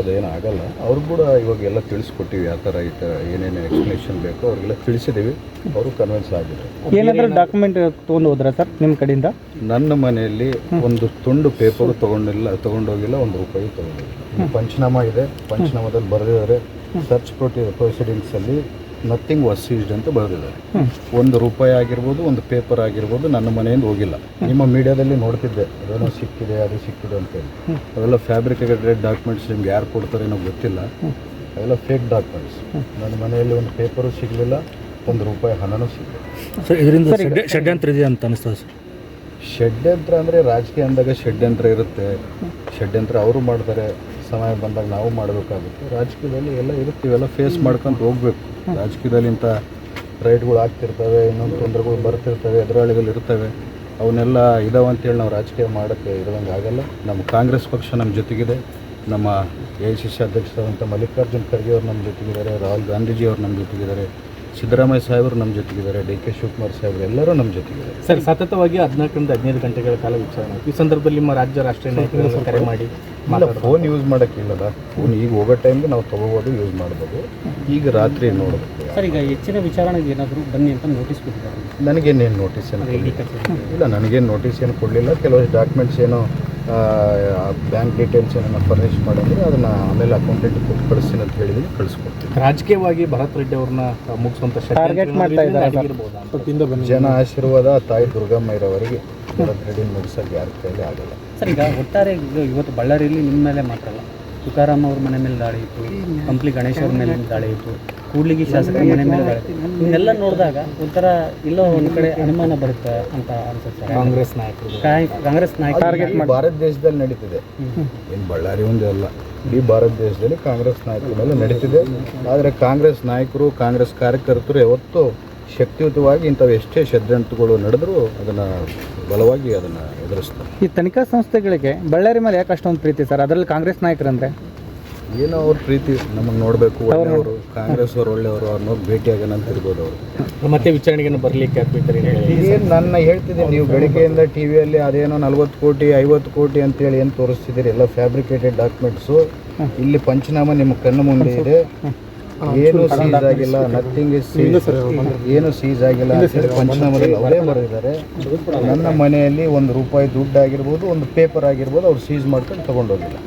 ಅದೇನು ಆಗಲ್ಲ ಅವ್ರು ಕೂಡ ಇವಾಗ ಎಲ್ಲ ತಿಳಿಸ್ಕೊಟ್ಟಿವಿ ಯಾವ ಥರ ಈ ಥರ ಏನೇನು ಎಕ್ಸ್ಪ್ಲೇಷನ್ ಬೇಕೋ ಅವರಿಗೆಲ್ಲ ತಿಳಿಸಿದ್ದೀವಿ ಅವರು ಕನ್ವಿನ್ಸ್ ಆಗಿದ್ರು. ಏನಾದರೂ ಡಾಕ್ಯುಮೆಂಟ್ ತೊಗೊಂಡು ಹೋದ್ರಾ ಸರ್ ನಿಮ್ಮ ಕಡೆಯಿಂದ? ನನ್ನ ಮನೆಯಲ್ಲಿ ಒಂದು ತುಂಡು ಪೇಪರು ತೊಗೊಂಡಿಲ್ಲ ತೊಗೊಂಡೋಗಿಲ್ಲ ಒಂದು ರೂಪಾಯಿ ತೊಗೊಂಡಿಲ್ಲ. ಪಂಚನಾಮ ಇದೆ ಪಂಚನಾಮದಲ್ಲಿ ಬರೆದಿದ್ದಾರೆ. ಸರ್ಚ್ ಪ್ರೊಟಿ ಪ್ರೊಸೀಡಿಂಗ್ಸಲ್ಲಿ ನಥಿಂಗ್ ವಾಸ್ ಸೀಸ್ಡ್ ಅಂತ ಬರೆದಿದ್ದಾರೆ. ಒಂದು ರೂಪಾಯಿ ಆಗಿರ್ಬೋದು ಒಂದು ಪೇಪರ್ ಆಗಿರ್ಬೋದು ನನ್ನ ಮನೆಯಿಂದ ಹೋಗಿಲ್ಲ. ನಿಮ್ಮ ಮೀಡಿಯಾದಲ್ಲಿ ನೋಡ್ತಿದ್ದೆ ಅದೇನೋ ಸಿಕ್ಕಿದೆ ಅದು ಸಿಕ್ಕಿದೆ ಅಂತೇಳಿ. ಅವೆಲ್ಲ ಫ್ಯಾಬ್ರಿಕೇಟೆಡ್ ಡಾಕ್ಯುಮೆಂಟ್ಸ್ ನಿಮ್ಗೆ ಯಾರು ಕೊಡ್ತಾರೆ ಏನೋ ಗೊತ್ತಿಲ್ಲ. ಅವೆಲ್ಲ ಫೇಕ್ ಡಾಕ್ಯುಮೆಂಟ್ಸ್ ನನ್ನ ಮನೆಯಲ್ಲಿ ಒಂದು ಪೇಪರು ಸಿಗಲಿಲ್ಲ ಒಂದು ರೂಪಾಯಿ ಹಣನೂ ಸಿಗಲಿಲ್ಲ. ಸರ್ ಇದರಿಂದ ಷಡ್ಯಂತ್ರ ಇದೆ ಅಂತ ಅನಿಸ್ತದೆ ಸರ್? ಷಡ್ಯಂತ್ರ ಅಂದರೆ ರಾಜಕೀಯ ಅಂದಾಗ ಷಡ್ಯಂತ್ರ ಇರುತ್ತೆ. ಷಡ್ಯಂತ್ರ ಅವರು ಮಾಡ್ತಾರೆ. ಸಮಯ ಬಂದಾಗ ನಾವು ಮಾಡಬೇಕಾಗುತ್ತೆ. ರಾಜಕೀಯದಲ್ಲಿ ಎಲ್ಲ ಇರುತ್ತೆ, ಇವೆಲ್ಲ ಫೇಸ್ ಮಾಡ್ಕೊಂಡು ಹೋಗ್ಬೇಕು. ರಾಜಕೀಯದಲ್ಲಿ ಇಂಥ ರೈಟ್ಗಳು ಆಗ್ತಿರ್ತವೆ, ಇನ್ನೊಂದು ತೊಂದರೆಗಳು ಬರ್ತಿರ್ತವೆ, ಎದುರಾಳಿಗಳು ಇರ್ತವೆ. ಅವನ್ನೆಲ್ಲ ಇದಾವೆ ಅಂತೇಳಿ ನಾವು ರಾಜಕೀಯ ಮಾಡೋಕ್ಕೆ ಇರೋದಂಗೆ ಆಗಲ್ಲ. ನಮ್ಮ ಕಾಂಗ್ರೆಸ್ ಪಕ್ಷ ನಮ್ಮ ಜೊತೆಗಿದೆ. ನಮ್ಮ ಎ ಸಿ ಸಿ ಅಧ್ಯಕ್ಷರಾದಂಥ ಮಲ್ಲಿಕಾರ್ಜುನ್ ಖರ್ಗೆ ಅವರು ನಮ್ಮ ಜೊತೆಗಿದ್ದಾರೆ, ರಾಹುಲ್ ಗಾಂಧೀಜಿ ಅವರು ನಮ್ಮ ಜೊತೆಗಿದ್ದಾರೆ. ಸಿದ್ದರಾಮಯ್ಯ ಸಾಹೇಬರು ನಮ್ಮ ಜೊತೆಗಿದ್ದಾರೆ ಡಿ ಕೆ ಶಿವಕುಮಾರ್ ಸಾಹೇಬರು ಎಲ್ಲರೂ ನಮ್ಮ ಜೊತೆಗಿದ್ದಾರೆ. ಸರ್ ಸತತವಾಗಿ ಹದಿನಾಲ್ಕರಿಂದ ಹದಿನೈದು ಗಂಟೆಗಳ ಕಾಲ ವಿಚಾರಣೆ ಈ ಸಂದರ್ಭದಲ್ಲಿ ನಿಮ್ಮ ರಾಜ್ಯ ರಾಷ್ಟ್ರೀಯ ನಾಯಕರನ್ನು ಕರೆ ಮಾಡಿ ಫೋನ್ ಯೂಸ್ ಮಾಡೋಕ್ಕಿಲ್ಲಲ್ಲ ಫೋನ್ ಈಗ ಹೋಗೋ ಟೈಮ್ಗೆ ನಾವು ತಗೋಬೋದು ಯೂಸ್ ಮಾಡ್ಬೋದು. ಈಗ ರಾತ್ರಿ ನೋಡಬೇಕು ಸರ್ ಈಗ ಹೆಚ್ಚಿನ ವಿಚಾರಣೆಗೆ ಏನಾದರೂ ಬನ್ನಿ ಅಂತ ನೋಟಿಸ್ ಕೊಟ್ಟಿದ್ದಾರೆ. ನನಗೇನೇನು ನೋಟಿಸ್ ಏನು. ಇಲ್ಲ ನನಗೇನು ನೋಟಿಸ್ ಏನು ಕೊಡಲಿಲ್ಲ. ಕೆಲವೊಂದು ಡಾಕ್ಯುಮೆಂಟ್ಸ್ ಏನೋ ಬ್ಯಾಂಕ್ ಡೀಟೇಲ್ಸ್ ಏನನ್ನ ಫರ್ನಿಷ್ ಮಾಡಿದ್ರೆ ಅದನ್ನ ಆಮೇಲೆ ಅಕೌಂಟೆಂಟ್ ಕೊಟ್ಟು ಕಳಿಸ್ತೀನಿ ಅಂತ ಹೇಳಿದ್ದೀನಿ ಕಳಿಸ್ಕೊಡ್ತೀನಿ. ರಾಜಕೀಯವಾಗಿ ಭರತ್ ರೆಡ್ಡಿ ಅವ್ರನ್ನ ಮುಗಿಸುವಂತ ಟಾರ್ಗೆಟ್ ಮಾಡ್ತಾ ಇದ್ದಾರೆ. ಜನ ಆಶೀರ್ವಾದ ತಾಯಿ ದುರ್ಗಮ್ಮ ಭರತ್ ರೆಡ್ಡಿ ಮುಗಿಸೋಕೆ ಯಾರ ಕೈಲಿ ಆಗಲ್ಲ. ಸರ್ ಈಗ ಒಟ್ಟಾರೆ ಇದು ಇವತ್ತು ಬಳ್ಳಾರಿಯಲ್ಲಿ ನಿಮ್ಮ ಮೇಲೆ ಮಾತ್ರ ಅಲ್ಲ. ತುಕಾರಾಮ್ ಅವ್ರ ಮನೆ ಮೇಲೆ ದಾಳಿ ಇತ್ತು ಕಂಪ್ಲಿ ಗಣೇಶ್ ಅವ್ರ ಮೇಲೆ ದಾಳಿ ಇತ್ತು. ಕೂಡ್ಲಿಗಿ ಶಾಸಕ ಮನೆ ಮೇಲೆ ಇವನ್ನೆಲ್ಲ ನೋಡಿದಾಗ ಒಂಥರ ಇಲ್ಲ ಒಂದು ಕಡೆ ಅನುಮಾನ ಬರುತ್ತೆ ಅಂತ ಅನ್ಸುತ್ತೆ. ಕಾಂಗ್ರೆಸ್ ನಾಯಕರು. ಕಾಂಗ್ರೆಸ್ ನಾಯಕ ಟಾರ್ಗೆಟ್ ಮಾಡಿ ಭಾರತ ದೇಶದಲ್ಲಿ ನಡೀತಿದೆ. ಏನು ಬಳ್ಳಾರಿ ಒಂದೇ ಅಲ್ಲ. ಇಡೀ ಭಾರತ ದೇಶದಲ್ಲಿ ಕಾಂಗ್ರೆಸ್ ನಾಯಕರ ಮೇಲೆ ನಡೀತಿದೆ. ಆದರೆ ಕಾಂಗ್ರೆಸ್ ನಾಯಕರು ಕಾಂಗ್ರೆಸ್ ಕಾರ್ಯಕರ್ತರು ಯಾವತ್ತೂ ಶಕ್ತಿಯುತವಾಗಿ ಇಂಥವು ಎಷ್ಟೇ ಷಡ್ಯಂತ್ರಗಳು ನಡೆದರೂ ಅದನ್ನು ಬಲವಾಗಿ ಅದನ್ನು ಎದುರಿಸ್ತಾರೆ. ಈ ತನಿಖಾ ಸಂಸ್ಥೆಗಳಿಗೆ ಬಳ್ಳಾರಿ ಮೇಲೆ ಯಾಕೆ ಅಷ್ಟೊಂದು ಪ್ರೀತಿ ಸರ್? ಅದರಲ್ಲಿ ಕಾಂಗ್ರೆಸ್ ನಾಯಕರಂದ್ರೆ? ಏನೋ ಅವ್ರ ಪ್ರೀತಿ ನಮಗೆ ನೋಡಬೇಕು ಒಳ್ಳೆಯವರು ಕಾಂಗ್ರೆಸ್ ಅವರು ಒಳ್ಳೆಯವರು ಅವ್ರನ್ನ ಭೇಟಿಯಾಗೋಣ ಅಂತ ಇರ್ಬೋದು ಅವರು. ಮತ್ತೆ ವಿಚಾರಣೆಗೆ ಬರ್ಲಿಕ್ಕೆ ಏನು ನನ್ನ ಹೇಳ್ತಿದ್ದೀನಿ ನೀವು ಬೆಳಿಗ್ಗೆಯಿಂದ ಟಿ ವಿಯಲ್ಲಿ ಅದೇನೋ ನಲ್ವತ್ತು ಕೋಟಿ ಐವತ್ತು ಕೋಟಿ ಅಂತೇಳಿ ಏನು ತೋರಿಸ್ತಿದ್ದೀರಿ? ಎಲ್ಲ ಫ್ಯಾಬ್ರಿಕೇಟೆಡ್ ಡಾಕ್ಯುಮೆಂಟ್ಸು ಇಲ್ಲಿ ಪಂಚನಾಮ ನಿಮ್ಮ ಕಣ್ಣು ಮುಂದೆ ಇದೆ. ಏನು ಸೀಸ್ ಆಗಿಲ್ಲ ನಥಿಂಗ್ ಇಸ್ ಸೀಸ್ ಏನು ಸೀಸ್ ಆಗಿಲ್ಲ ಪಂಚನಾಮದಲ್ಲಿ ಅವರೇ ಬರೆದಿದ್ದಾರೆ. ನನ್ನ ಮನೆಯಲ್ಲಿ ಒಂದು ರೂಪಾಯಿ ದುಡ್ಡು ಆಗಿರ್ಬೋದು ಒಂದು ಪೇಪರ್ ಆಗಿರ್ಬೋದು ಅವ್ರು ಸೀಸ್ ಮಾಡ್ಕೊಂಡು ತಗೊಂಡೋಗಿಲ್ಲ.